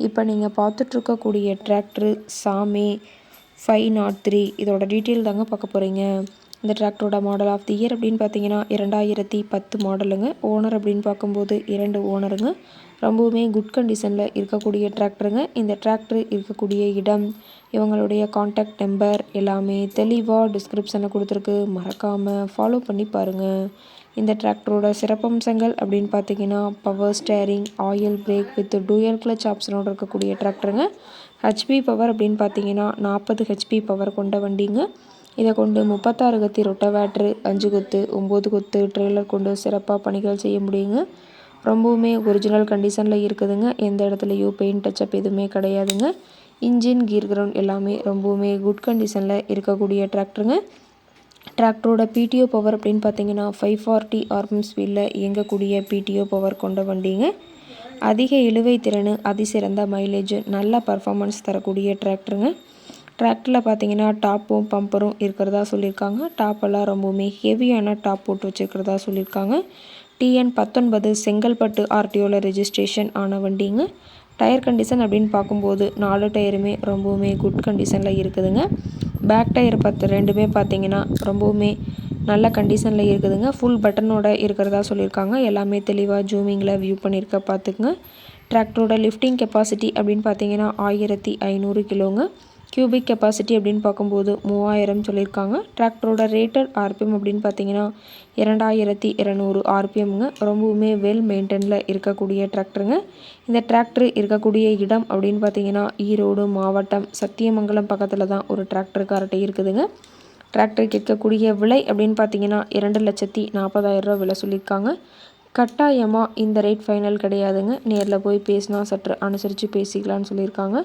இப்போ நீங்கள் பார்த்துட்ருக்கக்கூடிய டிராக்டரு சாமி ஃபைவ் நாட் த்ரீ இதோட டீட்டெயில் தாங்க பார்க்க போகிறீங்க இந்த டிராக்டரோட மாடல் ஆஃப் தி இயர் அப்படின்னு பார்த்தீங்கன்னா இரண்டாயிரத்தி பத்து மாடலுங்க ஓனர் அப்படின்னு பார்க்கும்போது இரண்டு ஓனருங்க ரொம்பவுமே குட் கண்டிஷனில் இருக்கக்கூடிய டிராக்டருங்க இந்த டிராக்டர் இருக்கக்கூடிய இடம் இவங்களுடைய காண்டாக்ட் நம்பர் எல்லாமே தெளிவாக டிஸ்கிரிப்ஷனில் கொடுத்துருக்கு. மறக்காமல் ஃபாலோ பண்ணி பாருங்கள் இந்த டிராக்டரோட சிறப்பம்சங்கள் அப்படின்னு பார்த்தீங்கன்னா power steering oil brake with dual clutch ஆப்ஷனோடு இருக்கக்கூடிய டிராக்டருங்க ஹெச்பி பவர் அப்படின்னு பார்த்தீங்கன்னா நாற்பது ஹெச்பி பவர் கொண்ட வண்டிங்க. இதை கொண்டு முப்பத்தாறு கத்தி ரொட்டவேட்ரு அஞ்சு கொத்து ஒம்பது கொத்து ட்ரெய்லர் கொண்டு சிறப்பாக பணிகள் செய்ய முடியுங்க. ரொம்பவுமே ஒரிஜினல் கண்டிஷனில் இருக்குதுங்க. எந்த இடத்துலையும் பெயிண்ட் டச்சப் எதுவுமே கிடையாதுங்க. இன்ஜின் கீர் கிரவுண்ட் எல்லாமே ரொம்பவுமே குட் கண்டிஷனில் இருக்கக்கூடிய டிராக்டருங்க டிராக்டரோட பிடிஓ பவர் அப்படின்னு பார்த்தீங்கன்னா ஃபைவ் ஃபார்ட்டி ஆர்பிஎம் ஸ்பீடில் இயங்கக்கூடிய பிடிஓ பவர் கொண்ட வண்டிங்க. அதிக இழுவை திறன் அதிசிறந்த மைலேஜ் நல்ல பர்ஃபாமன்ஸ் தரக்கூடிய டிராக்டருங்க டிராக்டரில் பார்த்தீங்கன்னா டாப்பும் பம்பரும் இருக்கிறதா சொல்லியிருக்காங்க. டாப்பெல்லாம் ரொம்பவுமே ஹெவியான டாப் போட்டு வச்சுருக்கிறதா சொல்லியிருக்காங்க. டிஎன் பத்தொன்பது செங்கல்பட்டு ஆர்டிஓவில் ரெஜிஸ்ட்ரேஷன் ஆன வண்டிங்க. டயர் கண்டிஷன் அப்படின்னு பார்க்கும்போது நாலு டயருமே ரொம்பவுமே குட் கண்டிஷனில் இருக்குதுங்க. பேக் டயர் பத்து ரெண்டுமே பார்த்தீங்கன்னா ரொம்பவுமே நல்ல கண்டிஷனில் இருக்குதுங்க. ஃபுல் பட்டனோட இருக்கிறதா சொல்லியிருக்காங்க. எல்லாமே தெளிவாக ஜூமிங்கில் வியூ பண்ணியிருக்க பார்த்துக்குங்க. டிராக்டரோட லிஃப்டிங் கெப்பாசிட்டி அப்படின்னு பார்த்தீங்கன்னா ஆயிரத்தி ஐநூறு கிலோங்க. கியூபிக் கெப்பாசிட்டி அப்படின்னு பார்க்கும்போது மூவாயிரம் சொல்லியிருக்காங்க. டிராக்டரோட ரேட்டட் ஆர்பிஎம் அப்படின்னு பார்த்தீங்கன்னா இரண்டாயிரத்தி இரநூறு ஆர்பிஎம்ங்க ரொம்பவுமே வெல் மெயின்டெனில் இருக்கக்கூடிய டிராக்டருங்க இந்த டிராக்டர் இருக்கக்கூடிய இடம் அப்படின்னு பார்த்தீங்கன்னா ஈரோடு மாவட்டம் சத்தியமங்கலம் பக்கத்தில் தான் ஒரு டிராக்டர் இருக்குதுங்க. டிராக்டர் கேட்கக்கூடிய விலை அப்படின்னு பார்த்தீங்கன்னா இரண்டு லட்சத்தி நாற்பதாயிரரூவா விலை சொல்லியிருக்காங்க. கட்டாயமாக இந்த ரேட் ஃபைனல் கிடையாதுங்க. நேரில் போய் பேசினா சற்று அனுசரித்து பேசிக்கலான்னு சொல்லியிருக்காங்க.